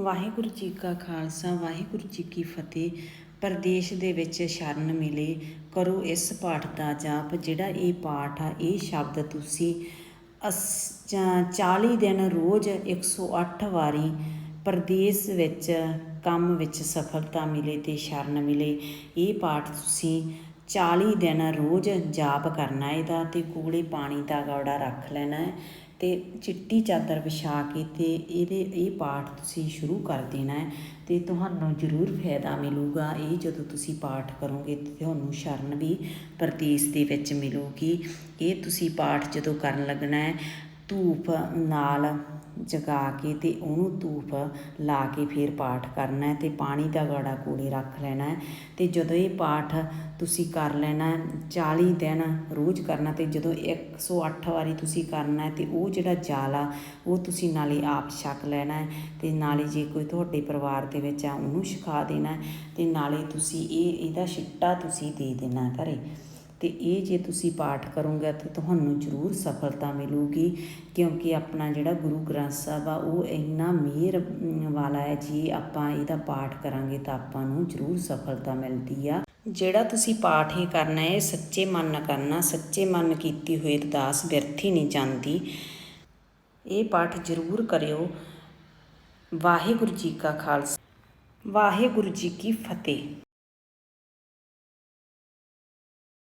ਵਾਹਿਗੁਰੂ ਜੀ ਕਾ ਖਾਲਸਾ, ਵਾਹਿਗੁਰੂ ਜੀ ਕੀ ਫਤਿਹ। ਪ੍ਰਦੇਸ਼ ਦੇ ਵਿੱਚ ਸ਼ਰਨ ਮਿਲੇ, ਕਰੋ ਇਸ ਪਾਠ ਦਾ ਜਾਪ, ਜਿਹੜਾ ਇਹ ਪਾਠ ਆ, ਇਹ ਸ਼ਬਦ ਤੁਸੀਂ ਅਸ- ਜਾਂ 40 ਦਿਨ ਰੋਜ਼ 108 ਵਾਰੀ ਪ੍ਰਦੇਸ਼ ਵਿੱਚ, ਕੰਮ ਵਿੱਚ ਸਫਲਤਾ ਮਿਲੇ ਤੇ ਸ਼ਰਨ ਮਿਲੇ, ਇਹ ਪਾਠ ਤੁਸੀਂ 40 ਦਿਨ ਰੋਜ਼ ਜਾਪ ਕਰਨਾ ਇਹਦਾ ਤੇ ਕੋਲੇ ਪਾਣੀ ਦਾ ਗੌੜਾ ਰੱਖ ਲੈਣਾ ਹੈ ਤੇ ਚਿੱਟੀ ਚਾਦਰ ਵਿਛਾ ਕੇ ਤੇ ਇਹਦੇ ਇਹ ਪਾਠ ਤੁਸੀਂ ਸ਼ੁਰੂ ਕਰ ਦੇਣਾ ਹੈ ਤੇ ਤੁਹਾਨੂੰ ਜ਼ਰੂਰ ਫਾਇਦਾ ਮਿਲੂਗਾ। ਇਹ ਜਦੋਂ ਤੁਸੀਂ ਪਾਠ ਕਰੋਗੇ ਤੇ ਤੁਹਾਨੂੰ ਸ਼ਰਨ ਵੀ ਪਰਦੇਸ ਦੇ ਵਿੱਚ ਮਿਲੂਗੀ। ਇਹ ਤੁਸੀਂ ਪਾਠ ਜਦੋਂ ਕਰਨ ਲੱਗਣਾ ਹੈ ਧੂਪ ਨਾਲ ਜਗਾ ਕੇ ਅਤੇ ਉਹਨੂੰ ਧੂਪ ਲਾ ਕੇ ਫਿਰ ਪਾਠ ਕਰਨਾ ਅਤੇ ਪਾਣੀ ਦਾ ਗਾੜਾ ਕੋਲੇ ਰੱਖ ਲੈਣਾ ਅਤੇ ਜਦੋਂ ਇਹ ਪਾਠ ਤੁਸੀਂ ਕਰ ਲੈਣਾ ਚਾਲੀ ਦਿਨ ਰੋਜ਼ ਕਰਨਾ ਅਤੇ ਜਦੋਂ 108 ਵਾਰੀ ਤੁਸੀਂ ਕਰਨਾ ਹੈ ਉਹ ਜਿਹੜਾ ਜਾਲ ਆ ਉਹ ਤੁਸੀਂ ਨਾਲੇ ਆਪ ਛਕ ਲੈਣਾ ਅਤੇ ਨਾਲੇ ਜੇ ਕੋਈ ਤੁਹਾਡੇ ਪਰਿਵਾਰ ਦੇ ਵਿੱਚ ਆ, ਉਹਨੂੰ ਛਕਾ ਦੇਣਾ ਅਤੇ ਨਾਲੇ ਤੁਸੀਂ ਇਹ, ਇਹਦਾ ਛਿੱਟਾ ਤੁਸੀਂ ਦੇ ਦੇਣਾ ਘਰੇ। ਤੇ ਇਹ ਜੇ ਤੁਸੀਂ ਪਾਠ ਕਰੋਗੇ ਤਾਂ ਤੁਹਾਨੂੰ ਜ਼ਰੂਰ ਸਫਲਤਾ ਮਿਲੂਗੀ, ਕਿਉਂਕਿ ਆਪਣਾ ਜਿਹੜਾ ਗੁਰੂ ਗ੍ਰੰਥ ਸਾਹਿਬ ਆ, ਉਹ ਇੰਨਾ ਮਿਹਰ ਵਾਲਾ ਹੈ, ਜੀ ਆਪਾਂ ਇਹਦਾ ਪਾਠ ਕਰਾਂਗੇ ਤਾਂ ਆਪਾਂ ਨੂੰ ਜ਼ਰੂਰ ਸਫਲਤਾ ਮਿਲਦੀ ਆ। ਜਿਹੜਾ ਤੁਸੀਂ ਪਾਠ ਹੀ ਕਰਨਾ ਹੈ, ਇਹ ਸੱਚੇ ਮਨ ਨਾਲ ਕਰਨਾ, ਸੱਚੇ ਮਨ ਕੀਤੀ ਹੋਈ ਅਰਦਾਸ ਵਿਅਰਥੀ ਨਹੀਂ ਜਾਂਦੀ। ਇਹ ਪਾਠ ਜ਼ਰੂਰ ਕਰਿਓ। ਵਾਹਿਗੁਰੂ ਜੀ ਕਾ ਖਾਲਸਾ। ਵਾਹਿਗੁਰੂ ਜੀ ਕੀ ਫਤਿਹ।